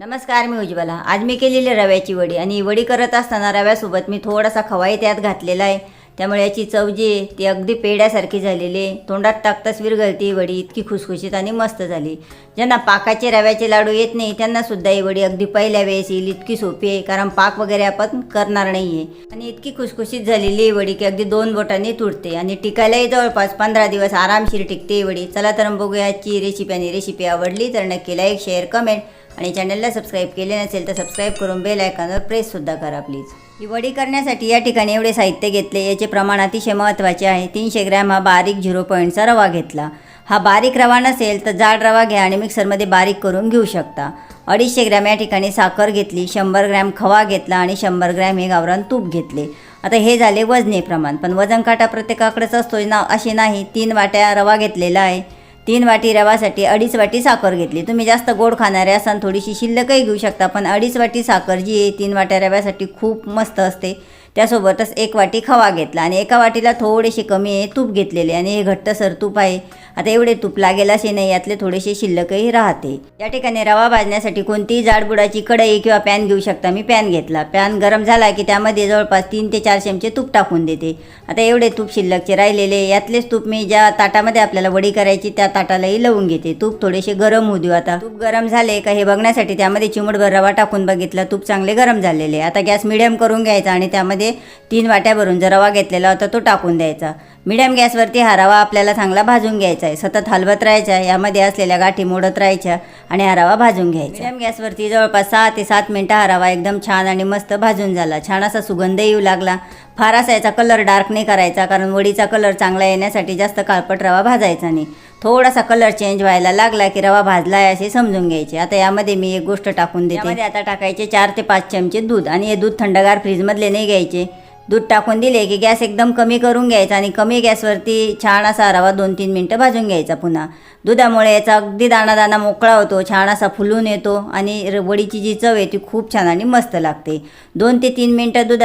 नमस्कार मी उज्ज्वला. आज मी केलेली रव्याची वडी आणि वडी करत असताना रव्यासोबत मी थोडासा खवाही त्यात घातलेला आहे. त्यामुळे याची चव जी आहे ती अगदी पेड्यासारखी झालेली आहे. तोंडात टाकताच विरघळती वडी इतकी खुसखुशीत आणि मस्त झाली. ज्यांना पाकाचे रव्याचे लाडू येत नाही त्यांना सुद्धा ही वडी अगदी पहिल्या वेळेस येईल इतकी सोपी आहे कारण पाक वगैरे आपण करणार नाही आहे आणि इतकी खुसखुशीत झालेली ही वडी की अगदी दोन बोटांनी तुटते आणि टिकायलाही जवळपास पंधरा दिवस आरामशीर टिकते ही वडी. चला तर बघूया आजची रेसिपी आणि रेसिपी आवडली तर नक्की लाईक शेअर कमेंट आणि चॅनलला सबस्क्राईब केले नसेल तर सबस्क्राईब करून बेल आयकॉनवर प्रेससुद्धा करा प्लीज ही वडी करण्यासाठी या ठिकाणी एवढे साहित्य घेतले याचे प्रमाण अतिशय महत्त्वाचे आहे. तीनशे ग्रॅम हा बारीक झिरो पॉईंटचा रवा घेतला. हा बारीक रवा नसेल तर जाड रवा घ्या आणि मिक्सरमध्ये बारीक करून घेऊ शकता. अडीचशे ग्रॅम या ठिकाणी साखर घेतली शंभर ग्रॅम खवा घेतला आणि शंभर ग्रॅम हे गावरान तूप घेतले. आता हे झाले वजने प्रमाण पण वजन काटा प्रत्येकाकडेच असतो ना असे नाही. तीन वाट्या रवा घेतलेला आहे. तीन वाटी रवासाठी अडीच वाटी साखर घेतली. तुम्ही जास्त गोड खाणारे असाल थोडीशी शिल्लकही घेऊ शकता पण अडीच वाटी साखर जी आहे तीन वाट्या रव्यासाठी खूप मस्त असते. त्यासोबतच एक वाटी खवा घेतला आणि एका वाटीला थोडेसे कमी तूप घेतलेले आणि हे घट्ट तूप आहे. आता एवढे तूप लागेल असे नाही यातले थोडेसे शिल्लकही राहते. या ठिकाणी रवा भाजण्यासाठी कोणतीही जाडबुडाची कढई किंवा पॅन घेऊ शकता. मी पॅन घेतला. पॅन गरम झाला की त्यामध्ये जवळपास तीन ते चार चमचे तूप टाकून देते. आता एवढे तूप शिल्लकचे राहिलेले यातलेच तूप मी ज्या ताटामध्ये आपल्याला वडी करायची त्या ताटालाही लावून घेते. तूप थोडेसे गरम होऊ देऊ आता. तूप गरम झाले का हे बघण्यासाठी त्यामध्ये चिमटभर रवा टाकून बघितला. तूप चांगले गरम झालेले आता गॅस मिडियम करून घ्यायचा आणि त्यामध्ये तीन वाट्या भरून जो रवा घेतलेला होता तो टाकून द्यायचा. मिडियम गॅसवरती हा रवा आपल्याला चांगला भाजून घ्यायचा आहे. सतत हलवत राहायचा यामध्ये असलेल्या गाठी मोडत राहायच्या आणि हा रवा भाजून घ्यायचा. मिडियम गॅसवरती जवळपास सहा ते सात मिनटं हा रवा एकदम छान आणि मस्त भाजून झाला. छान असा सुगंध येऊ लागला. फार असा याचा कलर डार्क नाही करायचा कारण वडीचा कलर चांगला येण्यासाठी जास्त काळपट रवा भाजायचा नाही. थोडासा कलर चेंज व्हायला लागला की रवा भाजला आहे असे समजून घ्यायचे. आता यामध्ये मी एक गोष्ट टाकून देते. आता टाकायचे चार ते पाच चमचे दूध. आणि हे दूध थंडगार फ्रीजमधले नाही घ्यायचे. दूध टाकून दिले की गॅस एकदम कमी करून घ्यायचा आणि कमी गॅसवरती छान असा रवा दोन तीन मिनटं भाजून घ्यायचा पुन्हा. दुधामुळे याचा अगदी दाणा दाणा मोकळा होतो छान असा फुलून येतो आणि र- वडीची जी चव आहे ती खूप छान आणि मस्त लागते. दोन ते तीन मिनटं दूध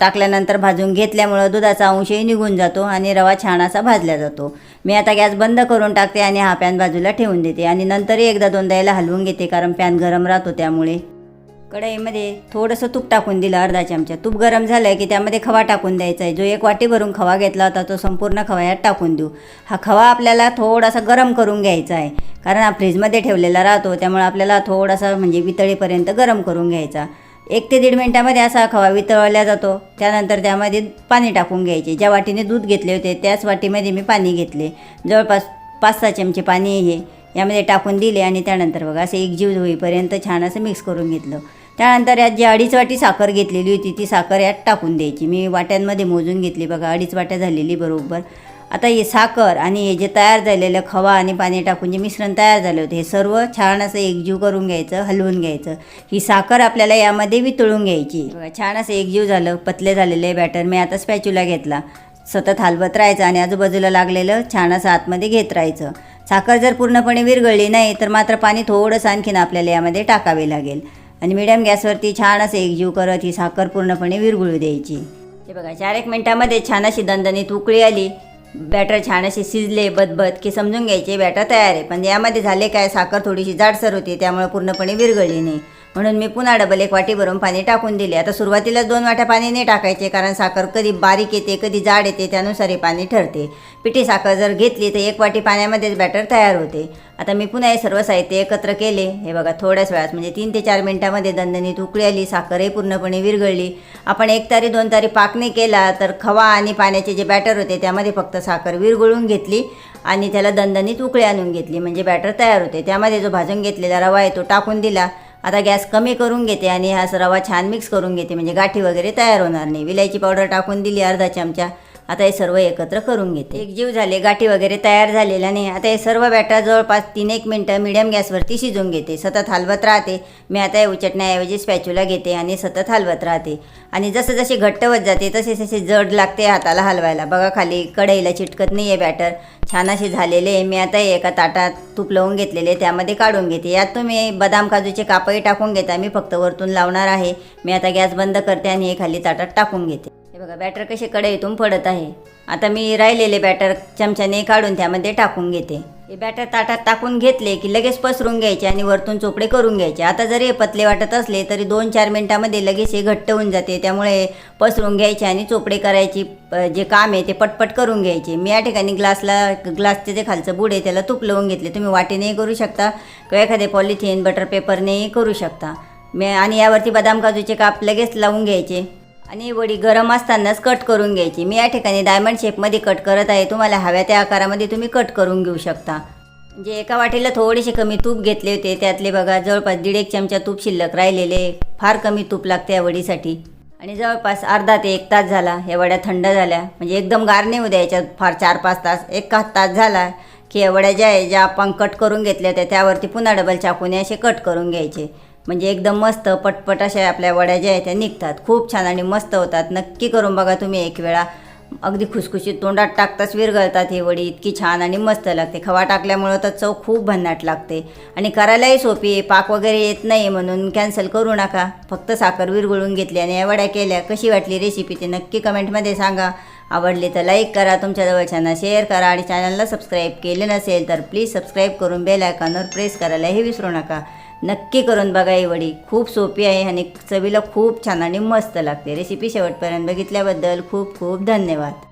टाकल्यानंतर भाजून घेतल्यामुळं दुधाचा अंशही निघून जातो आणि रवा छान असा भाजला जातो. मी आता गॅस बंद करून टाकते आणि हा पॅन बाजूला ठेवून देते आणि नंतरही एकदा दोनदा याला हलवून घेते कारण पॅन गरम राहतो त्यामुळे. कढईमध्ये थोडंसं तूप टाकून दिलं अर्धा चमचा. तूप गरम झालं की त्यामध्ये खवा टाकून द्यायचा आहे. जो एक वाटी भरून खवा घेतला होता तो संपूर्ण खवा यात टाकून देऊ. हा खवा आपल्याला थोडासा गरम करून घ्यायचा आहे. कारण हा फ्रीजमध्ये ठेवलेला राहतो त्यामुळे आपल्याला थोडासा म्हणजे वितळीपर्यंत गरम करून घ्यायचा. एक ते दीड मिनटामध्ये असा खवा वितळवला जातो. त्यानंतर त्यामध्ये पाणी टाकून घ्यायचे. ज्या वाटीने दूध घेतले होते त्याच वाटीमध्ये मी पाणी घेतले. जवळपास पाच सहा चमचे पाणी हे यामध्ये टाकून दिले आणि त्यानंतर बघा असं एकजीव होईपर्यंत छान असं मिक्स करून घेतलं. त्यानंतर यात जी अडीच वाटी साखर घेतलेली होती ती साखर यात टाकून द्यायची. मी वाट्यांमध्ये मोजून घेतली बघा अडीच वाट्या झालेली बरोबर. आता हे साखर आणि हे जे तयार झालेलं खवा आणि पाणी टाकून जे मिश्रण तयार झाले होते हे सर्व छान असं एकजीव करून घ्यायचं हलवून घ्यायचं. ही साखर आपल्याला यामध्ये वितळून घ्यायची. छान असं एकजीव झालं पतले झालेले बॅटर मी आता स्पॅच्युला घेतला. सतत हलवत राहायचं आणि आजूबाजूला लागलेलं छान असं आतमध्ये घेत राहायचं. साखर जर पूर्णपणे विरघळली नाही तर मात्र पाणी थोडंसं आणखीन आपल्याला यामध्ये टाकावे लागेल. आणि मिडियम गॅसवरती छान असं एकजीव करत ही साखर पूर्णपणे विरघळू द्यायची. हे बघा चार एक मिनटामध्ये छान अशी दणदणीत उकळी आली. बॅटर छान असे शिजले बदबद की समजून घ्यायचे बॅटर तयार आहे. पण यामध्ये झाले काय? साखर थोडीशी जाडसर होती त्यामुळे पूर्णपणे विरघळली नाही. म्हणून मी पुन्हा डबल एक वाटी भरून पाणी टाकून दिले. आता सुरुवातीला दोन वाट्या पाणी नाही टाकायचे कारण साखर कधी बारीक येते कधी जाड येते त्यानुसार हे पाणी ठरते. पिठी साखर जर घेतली तर एक वाटी पाण्यामध्येच बॅटर तयार होते. आता मी पुन्हा हे सर्व साहित्य एकत्र केले. हे बघा थोड्याच वेळात म्हणजे तीन ते चार मिनटामध्ये दणदणीत उकळी आली साखरही पूर्णपणे विरघळली. आपण एक तारी दोन तारी पाकणी केला तर खवा आणि पाण्याचे जे बॅटर होते त्यामध्ये फक्त साखर विरघळून घेतली आणि त्याला दणदणीत उकळी आणून घेतली. म्हणजे बॅटर तयार होते. त्यामध्ये जो भाजून घेतलेला रवा आहे तो टाकून दिला. आता गॅस कमी करून घेते आणि हा रवा छान मिक्स करून घेते. म्हणजे गाठी वगैरे तयार होणार नाही. विलायची पावडर टाकून दिली अर्धा चमचा. आता हे सर्व एकत्र करून घेते. एक जीव झाले गाठी वगैरे तयार झालेल्या नाही. आता हे सर्व बॅटर जवळपास तीन एक मिनटं मिडियम गॅसवरती शिजून घेते. सतत हलवत राहते. मी आता हे उचटण्याऐवजी स्पॅच्युला घेते आणि सतत हलवत राहते. आणि जसं जसे घट्ट होत जाते तसे तसे जड लागते हाताला हलवायला. बघा खाली कढईला चिटकत नाही आहे बॅटर छान असे झालेले आहे. मी आता एका ताटात तूप लावून घेतलेले त्यामध्ये काढून घेते. यात तुम्ही बदाम काजूचे कापही टाकून घेता. मी फक्त वरतून लावणार आहे. मी आता गॅस बंद करते आणि हे खाली ताटात टाकून घेते. बघा बॅटर कसे कढईतून पडत आहे. आता मी राहिलेले बॅटर चमच्याने काढून त्यामध्ये टाकून घेते. हे बॅटर ताटात टाकून घेतले की लगेच पसरून घ्यायचे आणि वरतून चोपडे करून घ्यायचे. आता जरी हे पतले वाटत असले तरी दोन चार मिनटामध्ये लगेच हे घट्ट होऊन जाते. त्यामुळे पसरून घ्यायचे आणि चोपडे करायची जे काम आहे ते पटपट करून घ्यायचे. मी या ठिकाणी ग्लासला ग्लासचे जे खालचं बुड आहे त्याला तूप लावून घेतले. तुम्ही वाटेनेही करू शकता किंवा एखादे पॉलिथिन बटर पेपरनेही करू शकता. मी आणि यावरती बदाम काजूचे काप लगेच लावून घ्यायचे. आणि वडी गरम असतानाच कट करून घ्यायची. मी या ठिकाणी डायमंड शेपमध्ये कट करत आहे. तुम्हाला हव्या त्या आकारामध्ये तुम्ही कट करून घेऊ शकता. म्हणजे एका वाटीला थोडेसे कमी तूप घेतले होते. त्यातले बघा जवळपास दीड एक चमचा तूप शिल्लक राहिलेले फार कमी तूप लागते या वडीसाठी. आणि जवळपास अर्धा ते एक तास झाला. या वड्या थंड झाल्या. म्हणजे एकदम गार नाही होऊ याच्यात फार चार पाच तास एक तास झाला की या वड्या ज्या आहे ज्या आपण कट करून घेतल्या होत्या त्यावरती पुन्हा डबल चाकूने असे कट करून घ्यायचे. म्हणजे एकदम मस्त पटपट अशा आपल्या वड्या ज्या आहेत त्या निघतात. खूप छान आणि मस्त होतात. नक्की करून बघा तुम्ही एक वेळा. अगदी खुसखुशीत तोंडात टाकताच विरघळतात ही वडी. इतकी छान आणि मस्त लागते. खवा टाकल्यामुळं तर चव खूप भन्नाट लागते. आणि करायलाही सोपी आहे. पाक वगैरे येत नाही म्हणून कॅन्सल करू नका. फक्त साखर विरघळून घेतली आणि या वड्या केल्या. कशी वाटली रेसिपी ते नक्की कमेंटमध्ये सांगा. आवडली तर लाईक करा तुमच्या जवळच्यांना शेअर करा आणि चॅनलला सबस्क्राईब केले नसेल तर प्लीज सबस्क्राईब करून बेल आयकॉनवर प्रेस करायलाही विसरू नका. नक्की करून बघा ही वडी खूप सोपी आहे आणि चवीला खूप छान आणि मस्त लागते. रेसिपी शेवटपर्यंत बघितल्याबद्दल खूप खूप धन्यवाद.